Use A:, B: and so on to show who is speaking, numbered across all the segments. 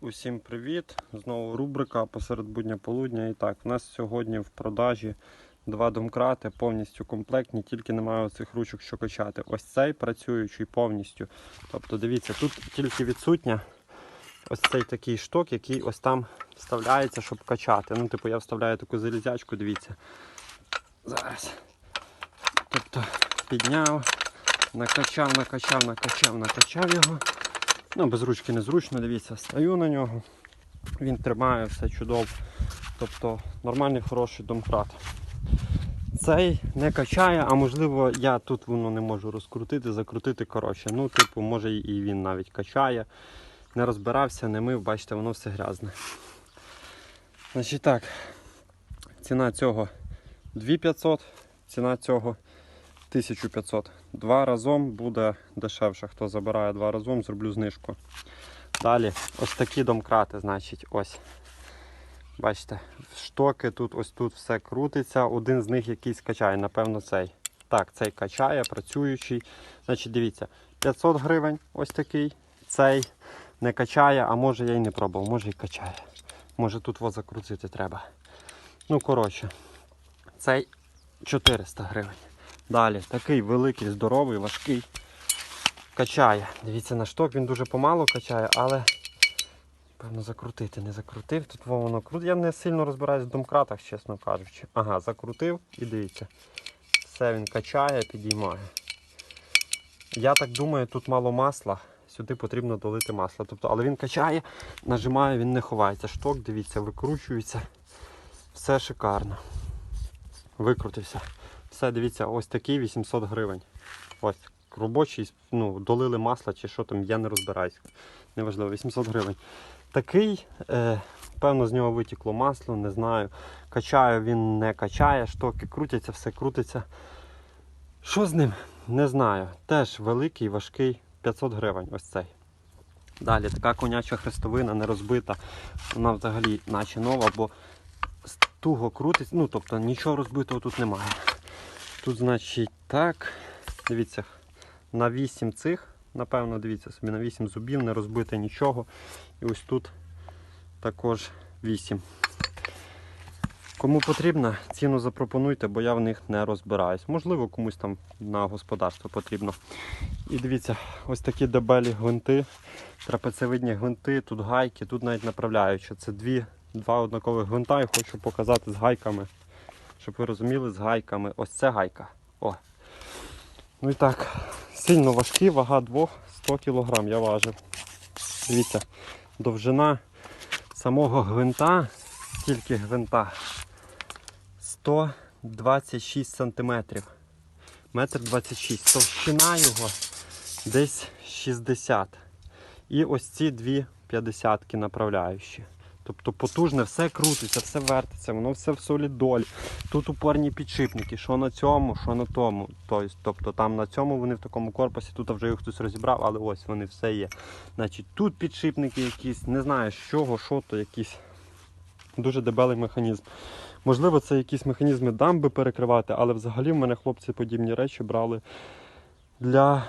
A: Усім привіт! Знову рубрика посеред будня полудня. І так, у нас сьогодні в продажі два домкрати повністю комплектні, тільки немає оцих ручок, що качати. Ось цей працюючий повністю. Тобто, дивіться, тут тільки відсутня ось цей такий шток, який ось там вставляється, щоб качати. Ну, типу, я вставляю таку залізячку, дивіться. Зараз. Тобто підняв, накачав, накачав, накачав, накачав його. Ну, без ручки незручно, дивіться, стою на нього. Він тримає все чудово. Тобто нормальний хороший домкрат. Цей не качає, а можливо я тут воно не можу розкрутити, закрутити коротше. Ну, типу, може і він навіть качає. Не розбирався, не мив, бачите, воно все грязне. Значить так, ціна цього 2500, ціна цього 1500. Два разом буде дешевше. Хто забирає два разом, зроблю знижку. Далі ось такі домкрати, значить, ось. Бачите, штоки тут, ось тут все крутиться. Один з них якийсь качає, напевно, цей. Так, цей качає, працюючий. Значить, дивіться, 500 гривень ось такий. Цей не качає, а може я й не пробував, може і качає. Може тут во закрутити треба. Ну, коротше, цей 400 гривень. Далі такий великий, здоровий, важкий. Качає. Дивіться на шток, він дуже помало качає, але певно закрутити не закрутив. Тут во воно крут. Я не сильно розбираюсь в домкратах, чесно кажучи. Ага, закрутив і дивіться. Все він качає, підіймає. Я так думаю, тут мало масла. Сюди потрібно долити масло. Тобто, але він качає, нажимає, він не ховається. Шток, дивіться, викручується. Все шикарно. Викрутився. Все, дивіться, ось такий 800 гривень. Ось робочий, ну, долили масло чи що там, я не розбираюсь. Неважливо, 800 гривень. Такий, е, певно, з нього витікло масло, не знаю. Качаю, він не качає, штоки крутяться, все крутиться. Що з ним? Не знаю. Теж великий, важкий, 500 гривень. Ось цей. Далі така коняча хрестовина не розбита. Вона взагалі наче нова, бо туго крутиться, ну тобто нічого розбитого тут немає. Тут, значить, так. Дивіться, на 8 цих, напевно, дивіться собі, на 8 зубів, не розбите нічого. І ось тут також 8. Кому потрібно, ціну запропонуйте, бо я в них не розбираюсь. Можливо, комусь там на господарство потрібно. І дивіться, ось такі дебелі гвинти, трапецевидні гвинти, тут гайки, тут навіть направляючі. Це дві, два однакових гвинта і хочу показати з гайками щоб ви розуміли, з гайками. Ось це гайка. О. Ну і так, сильно важкі, вага двох 100 кг я важив. Дивіться, довжина самого гвинта, тільки гвинта 126 см. Метр 26. Товщина його десь 60. І ось ці дві 50 направляючі. Тобто потужне, все крутиться, все вертиться, воно все в солідолі. Тут упорні підшипники, що на цьому, що на тому. Тобто там на цьому вони в такому корпусі, тут вже їх хтось розібрав, але ось вони все є. Значить, Тут підшипники якісь, не знаю з чого, що то якийсь дуже дебелий механізм. Можливо, це якісь механізми дамби перекривати, але взагалі в мене хлопці подібні речі брали для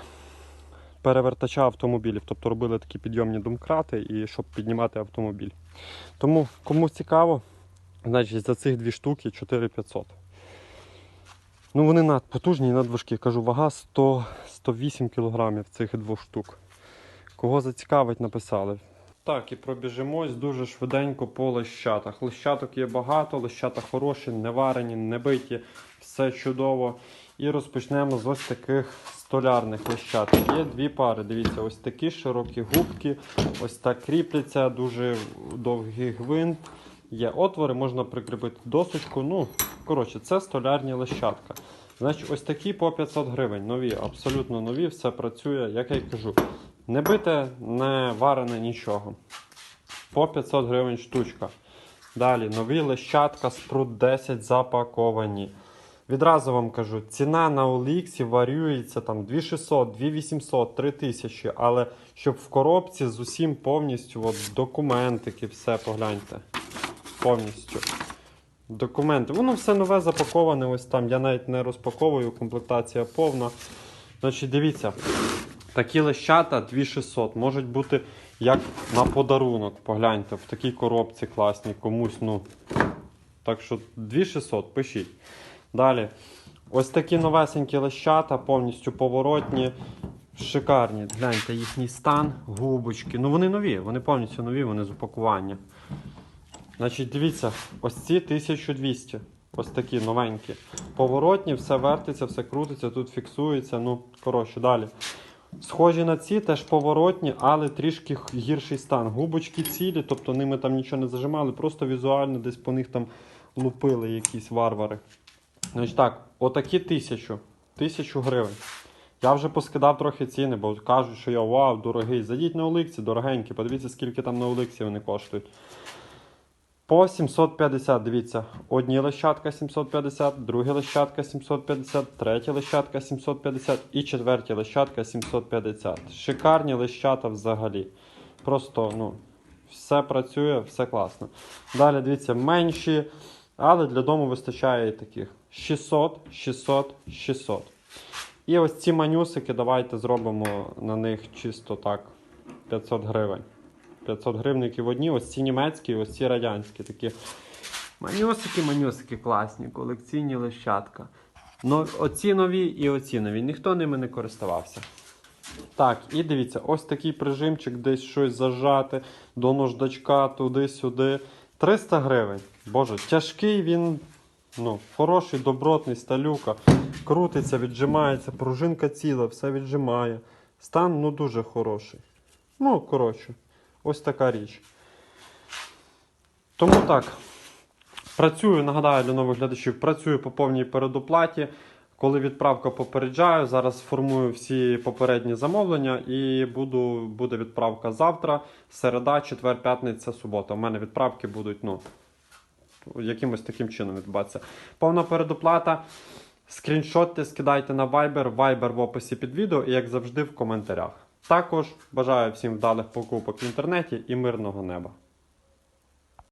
A: перевертача автомобілів. Тобто робили такі підйомні домкрати, і щоб піднімати автомобіль. Тому кому цікаво, значить за цих дві штуки 4500. Ну вони надпотужні і надважкі. Кажу, вага 100, 108 кг цих двох штук. Кого зацікавить, написали. Так, і пробіжимось дуже швиденько по лещатах. Лещаток є багато, лещата хороші, не варені, не биті, все чудово. І розпочнемо з ось таких столярних лещат. Є дві пари. Дивіться, ось такі широкі губки, ось так кріпляться, дуже довгий гвинт. Є отвори, можна прикріпити досочку. Ну, коротше, це столярні лещатка. Значить, ось такі по 500 гривень. Нові, абсолютно нові, все працює, як я й кажу. Не бите, не варене нічого. По 500 гривень штучка. Далі нові лещатка спрут 10 запаковані. Відразу вам кажу, ціна на OLX варюється там 2600, 2800, 3000, але щоб в коробці з усім повністю от, документики, все погляньте. Повністю. Документи. Воно все нове запаковане ось там. Я навіть не розпаковую, комплектація повна. Значить, дивіться, такі лещата 2600. Можуть бути як на подарунок. Погляньте, в такій коробці класній, комусь, ну. Так що 2600, пишіть. Далі. Ось такі новесенькі лещата, повністю поворотні. Шикарні. Гляньте їхній стан, губочки. Ну вони нові, вони повністю нові, вони з упакування. Значить, дивіться, ось ці 1200. Ось такі новенькі. Поворотні, все вертиться, все крутиться, тут фіксується. Ну, коротше, далі. Схожі на ці, теж поворотні, але трішки гірший стан. Губочки цілі, тобто ними там нічого не зажимали, просто візуально десь по них там лупили якісь варвари. Значить так, отакі тисячу. Тисячу гривень. Я вже поскидав трохи ціни, бо кажуть, що я вау, дорогий. Зайдіть на Оликці, дорогенькі, подивіться, скільки там на Оликці вони коштують. По 750, дивіться, одні лещатка 750, другі лещатка 750, третя лещатка 750 і четверті лещатка 750. Шикарні лещата взагалі. Просто, ну, все працює, все класно. Далі, дивіться, менші, але для дому вистачає і таких. 600, 600, 600. І ось ці манюсики, давайте зробимо на них чисто так 500 гривень. 500 гривників одні, ось ці німецькі, ось ці радянські такі. Манюсики, манюсики класні, колекційні лещатка. Но, оці нові і оці нові. Ніхто ними не користувався. Так, і дивіться, ось такий прижимчик, десь щось зажати, до нождачка, туди-сюди. 300 гривень. Боже, тяжкий він, ну, хороший, добротний, сталюка. Крутиться, віджимається, пружинка ціла, все віджимає. Стан ну дуже хороший. Ну, коротше, ось така річ. Тому так. Працюю, нагадаю для нових глядачів, працюю по повній передоплаті. Коли відправка попереджаю, зараз формую всі попередні замовлення і буду, буде відправка завтра, середа, четвер, п'ятниця, субота. У мене відправки будуть ну, якимось таким чином відбуватися. Повна передоплата. Скріншоти скидайте на Viber, Viber в описі під відео і, як завжди, в коментарях. Також бажаю всім вдалих покупок в інтернеті і мирного неба.